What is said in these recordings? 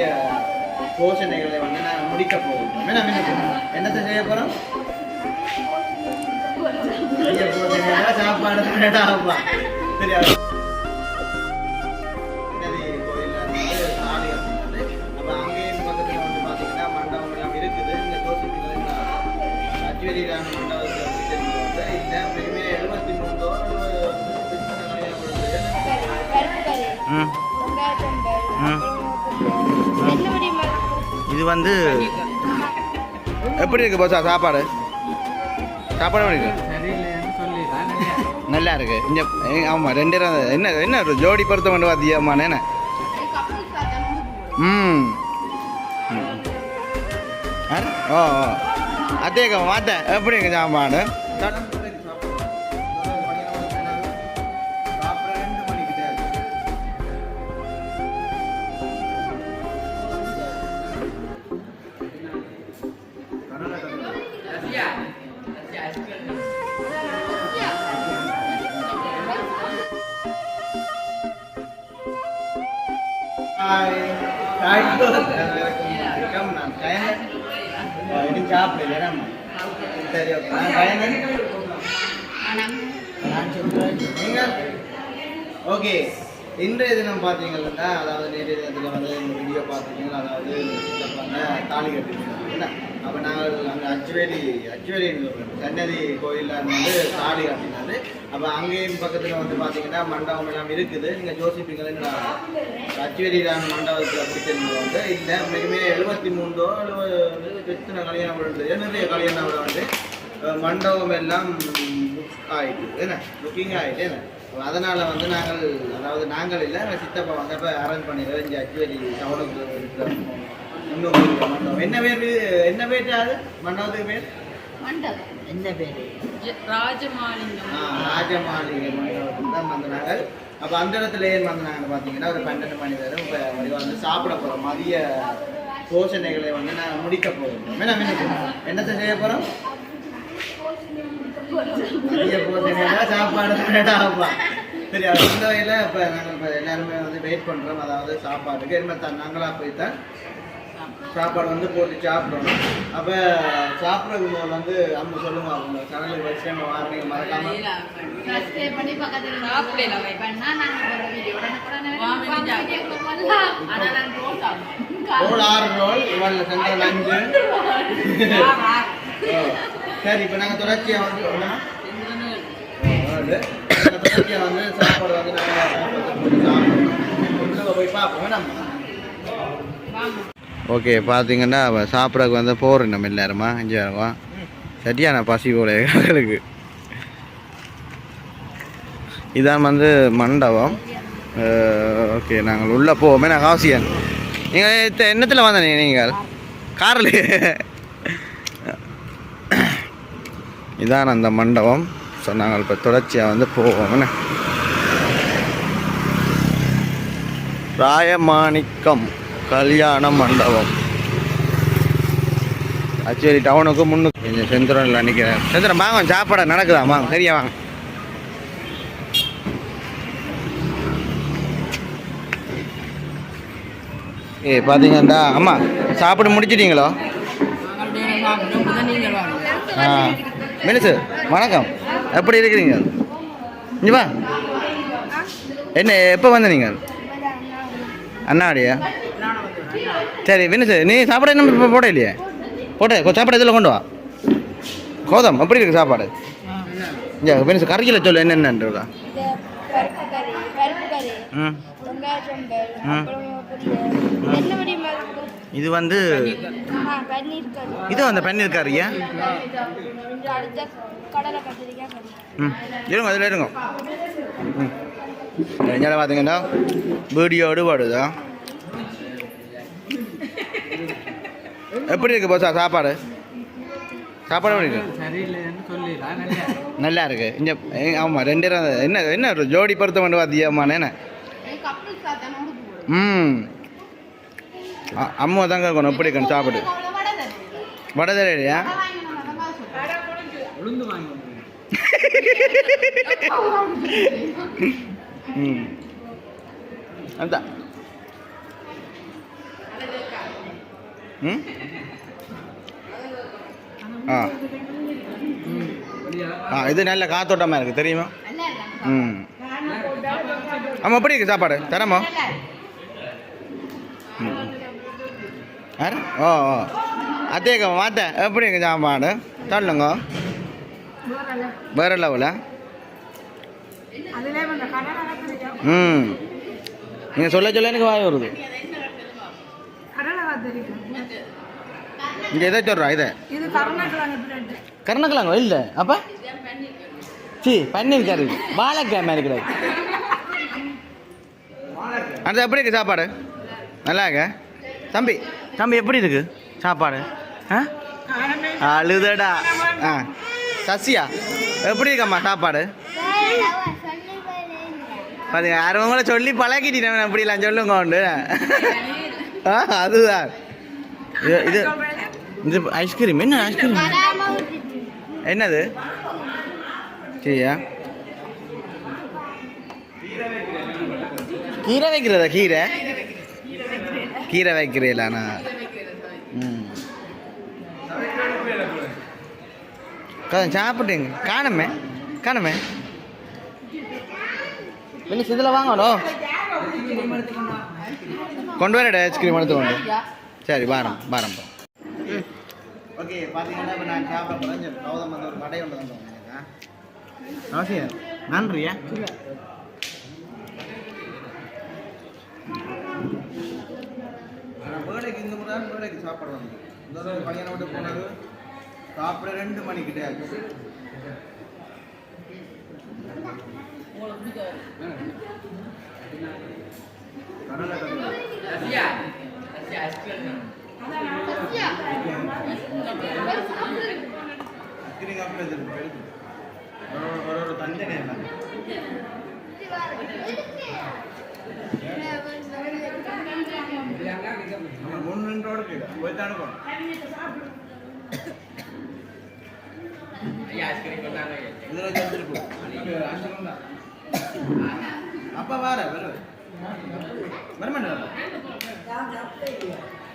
முக்கிய போஷணைகளை வந்து நான் முடிக்க போகிறோம் என்ன என்னத்தை செய்ய போகிறோம் சாப்பாடு சரியா? வந்து எப்படி இருக்கு போசா சாப்பாடு? சாப்பாடு எப்படி இருக்கு? நல்லா இருக்கு. இங்க ஆமாம் ஆமா ரெண்டு என்ன என்ன ஜோடி பொருத்தம் கொண்டு வாத்தியம்மா என்ன? ம். ஓ ஓ அத்தேக்க மாத்த எப்படி இருக்கு சாப்பாடு? ஓகே இன்றைய தினம் பார்த்தீங்கன்னா அதாவது நேற்றைய தினத்தில் வந்து இந்த வீடியோ பார்த்தீங்கன்னா அதாவது தாலி கட்டிருக்காங்க என்ன அப்போ நாங்கள் அங்கே அச்சுவேலி அச்சுவேலி சன்னதி கோயிலில் வந்து தாலி கட்டினாரு. அப்போ அங்கேயும் பக்கத்தில் வந்து பார்த்தீங்கன்னா மண்டபம் எல்லாம் இருக்குது. நீங்கள் யோசிப்பீங்களா அச்சுவேலியிலான மண்டபத்தில் அப்படி வந்து இல்லை மிகமே எழுபத்தி மூன்றோ எழுபது எத்தனை கல்யாணம் விழுந்து நிறைய கல்யாணம் விட வந்து மண்டபம் எல்லாம் புக் ஆகிட்டு என்ன? புக்கிங் ஆகிட்டு என்ன? அதனால் வந்து நாங்கள் அதாவது நாங்கள் இல்லை எங்கள் சித்தப்பா வந்து அரேஞ்ச் பண்ணி இங்கே அச்சுவேலி டவுனுக்கு மண்டபம். என்ன பேர்? என்ன பேர் அது? மண்டபத்துக்கு பேர்? என்ன பேரு? ராஜமாலிங்கம் ராஜமாளிகை மண்டபத்துக்கு தான் வந்து நாங்கள் அப்போ அந்த இடத்துல ஏன் வந்து நாங்கள் பார்த்தீங்கன்னா ஒரு பன்னெண்டு மணி வரை இப்போ வந்து சாப்பிட போகிறோம் மதிய போஷணைகளை வந்து நாங்கள் முடிக்க போகிறோம் என்ன என்ன என்னத்தை செய்ய போகிறோம் மதிய போஷணைகளை சாப்பாடு வேண்டாம்ப்பா சரி அது இந்த வகையில் இப்போ நாங்கள் இப்போ எல்லாருமே வந்து வெயிட் பண்ணுறோம் அதாவது சாப்பாடுக்கு என்ன நாங்களாக போய் தான் சாப்பாடு வந்து போட்டு சாப்பிடணும். அப்போ சாப்பிட்றதுக்கு முதல்ல வந்து அம்மா சொல்லுங்க அவங்க சேனலுக்கு வச்சு நம்ம வாரணிங்க மறக்காம. ரோல் ஆறு ரோல் இவன்ல சென்ற அஞ்சு. ஓ. சரி இப்போ நாங்கள் தொடர்ச்சியாக வந்து தொடர்ச்சியாக வந்து சாப்பாடு வந்து நாங்கள் போய் பார்ப்போம் நம்ம ஓகே பார்த்தீங்கன்னா அவ சாப்பிட்றதுக்கு வந்து போகிறோம் நம்ம எல்லாருமா இங்கே இருக்கோம் சரியான பசி போல எங்களுக்கு இதான் வந்து மண்டபம். ஓகே நாங்கள் உள்ளே போவோமே. நான் காசியன். நீங்கள் என்னத்தில் வந்தீங்க நீங்கள்? காரில். இதான் அந்த மண்டபம். ஸோ நாங்கள் இப்போ தொடர்ச்சியாக வந்து போவோம். ராயமாணிக்கம். கல்யாண மண்டபம். அச்சேரி டவுனுக்கு முன்னுக்கு கொஞ்சம் செந்திரனில் நிற்கிறேன் செந்திரன் வாங்க சாப்பாடு நடக்குதா? வாங்க சரியா வாங்க. ஏ பார்த்தீங்கன்னா அம்மா சாப்பிட்டு முடிச்சிட்டிங்களோ? ஆ மினிசு வணக்கம். எப்படி இருக்கிறீங்க? இங்க வா. என்ன எப்போ வந்த நீங்கள் அண்ணாடியா? சரி வினுசு நீ சாப்பாடு என்ன இப்போ போட இல்லையே? போட்ட சாப்பாடு இதில் கொண்டு வா? கோதம் எப்படி இருக்கு சாப்பாடு? வினுசு கறியில் சொல்லு என்னென்னன்றதா இது வந்து இது அந்த பன்னீர் கறியா? ம். இருங்க அதில் இருங்க. ம். பார்த்தீங்கன்னா வீடியோடு பாடுதா எப்படி இருக்கு போசா சாப்பாடு? சாப்பாடு எப்படி இருக்கு? நல்லா இருக்கு. இங்கே ஆமாம் ரெண்டு பேரும் என்ன என்ன ஜோடி பொருத்தம் கொண்டு வாத்தியம்மா என்ன? ம். அம்மா தாங்க இருக்கணும். எப்படி இருக்கணும்? சாப்பிடு. வடை தரையா ம். அந்த ம் ஆ. ஆ இது நல்ல காத்தோட்டமாக இருக்குது தெரியுமா? ம். ஆமாம் எப்படி இருக்குது சாப்பாடு? தரமோ? ம். ஓ ஓ. அத்தேக்க மாத்த எப்படி இருக்கு சாப்பாடு? சொல்லுங்க. வேற லெவலா? ம். நீங்கள் சொல்ல சொல்ல எனக்கு வாய் வருது. இங்கே எதை சொல்கிறா இதை? இது கருணக்கிழங்கு இல்லை. அப்போ? சி பன்னீர் கறி. வாழைக்காய் மாதிரி கிடையாது. அந்த எப்படி இருக்கு சாப்பாடு? நல்லா இருக்க? தம்பி தம்பி எப்படி இருக்கு சாப்பாடு? ஆ? அழுதடா. ஆ சசியா எப்படி இருக்கம்மா சாப்பாடு? பாருங்க யாரும் சொல்லி பழகிட்டேன் அப்படிலாம் சொல்லுங்க உண்டு ஆ அதுதான். இது இது ஐஸ்கிரீம் என்ன ஐஸ்கிரீம் என்னது? சரியா கீரை வைக்கிறதா கீரை? கீரை வைக்கிறீங்களாண்ணா ம். சாப்பிட்டுங்க காணுமே காணுமே. வெளியே இதில் வாங்கணும் கொண்டு வரடா ஐஸ்கிரீம் எடுத்து கொண்டு சரி வாரம் வாரம். ஓகே பார்த்தீங்கன்னா இப்போ நான் சாப்பிட போகிறேன் கௌதம் வந்து ஒரு கடை ஒன்று வந்தோம் அவசியம் நன்றியா? நான் பேர்டேக்கு இந்த முறை பேர்டேக்கு சாப்பாடு வந்து இந்த பையனை விட்டு போனது சாப்பிட ரெண்டு மணிக்கிட்டே ஆச்சு. கடலை கடலை ஐஸ்கிரீம் அப்படியே இருக்கு, எடுத்து. ஒரு- போய் தான் போகணும் அப்பா வார வரமாட்டேன்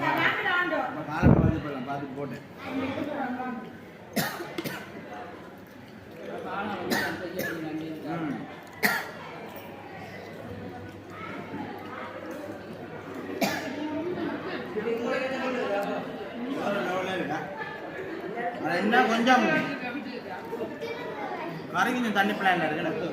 காலை வந்து போயிடலாம். பார்த்து போட்டேன். என்ன கொஞ்சம் கறி கொஞ்சம் தண்ணி பிளான் இருக்கு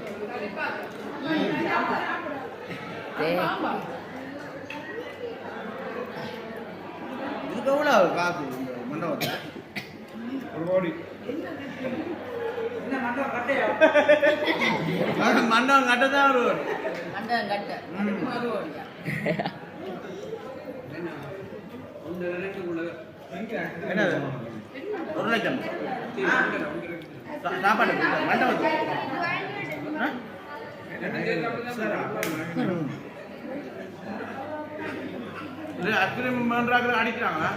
எவ்வளோ காசு இந்த மண்டபத்தில் ஒரு கோடி மண்டபம் ஒரு கட்ட ம். ஒரு? என்னது ஒரு லட்சம் சாப்பாடு மண்டபத்துக்கு ஆ? ம். இது அக்கிரமம் பண்றாங்க அடிக்கிறாங்களா?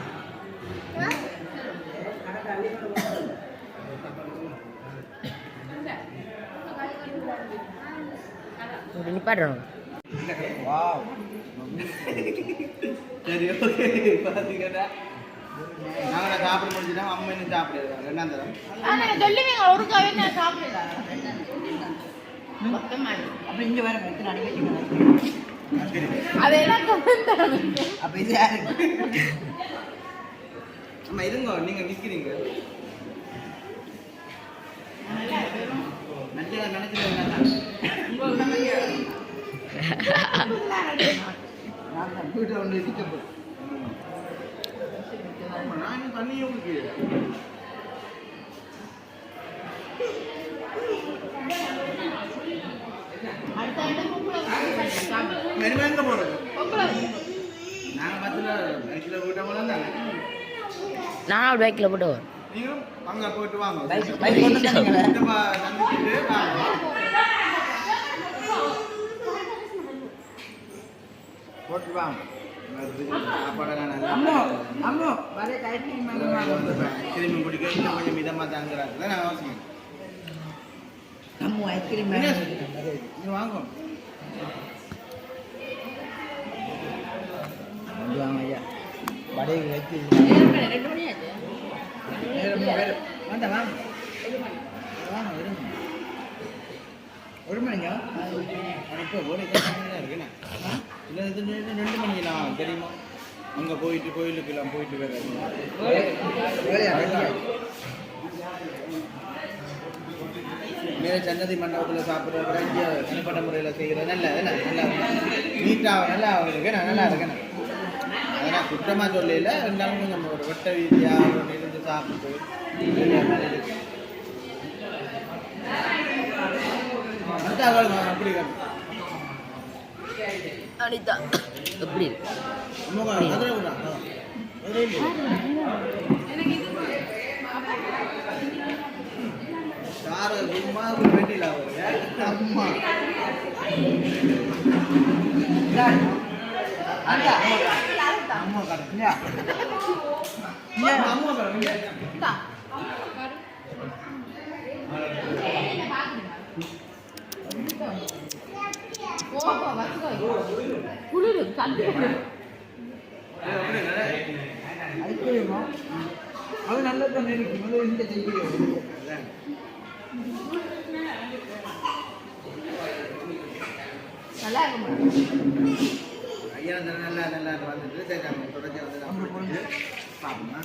நிப்பாட்டணும் வாவ். சரி ஓகே பார்த்தீங்கன்னா நாங்கள் சாப்பிட முடிஞ்சுட்டோம் அம்மா இன்னும் சாப்பிடுறாங்க என்ன தரம். ஆனா சொல்லுவீங்க ஒரு கவி நான் சாப்பிடல. அப்ப இங்க வர எத்தனை அடிக்கடி அதெல்லாம் அப்ப இது யாருக்கு அம்மா இருங்க நீங்க நிக்கிறீங்க நஞ்சை நினைச்சிருக்கேன் நான் மெதுவாக எங்கே போகிறது நாங்கள் பத்தில் பைக்கில் போயிட்டவங்களும் தானே? நான் ஒரு பைக்கில் போட்டு வரேன் நீங்களும் அங்கே போயிட்டு வாங்க. பைக் பைக் போட்டு பிடிக்க கொஞ்சம் மிதமாக தாங்கிறாங்க அவசியம் ஐஸ்கிரீம் வாங்கும் வாங்க ஐயா. வடையை வச்சு ரெண்டு மணி ஆச்சு வேறு வேண்டாம் வாங்க. வாங்க இருங்க. ஒரு மணிங்க இப்போ ஒரு இருக்குண்ணே இல்லை இது ரெண்டு ரெண்டு தெரியுமா? அங்கே போயிட்டு கோயிலுக்கெல்லாம் போயிட்டு வேறு மேலே சன்னதி மண்டபத்தில் சாப்பிட்ற இங்கே தனிப்பட்ட முறையில் செய்கிற நல்ல நல்லா நீட்டாக நல்லா இருக்கு நல்லா இருக்குண்ணே சுத்தமாக சொல்லல இருந்தாலும் கொஞ்சம் ஒரு வெட்ட வீதியாக ஒன்று இருந்து சாப்பிட்டு அப்படி அனிதா எப்படி சாரு சும்மா அம்மா அம்மா கடை அம்மா கடை குளிர் அது நல்ல தண்ணி இருக்கு முதல்ல இந்த செய்ய நல்லா இருக்கும். ஐயா நல்லா நல்லா வந்துட்டு சரி நம்ம தொடர்ச்சி வந்து பார்ப்போம்னா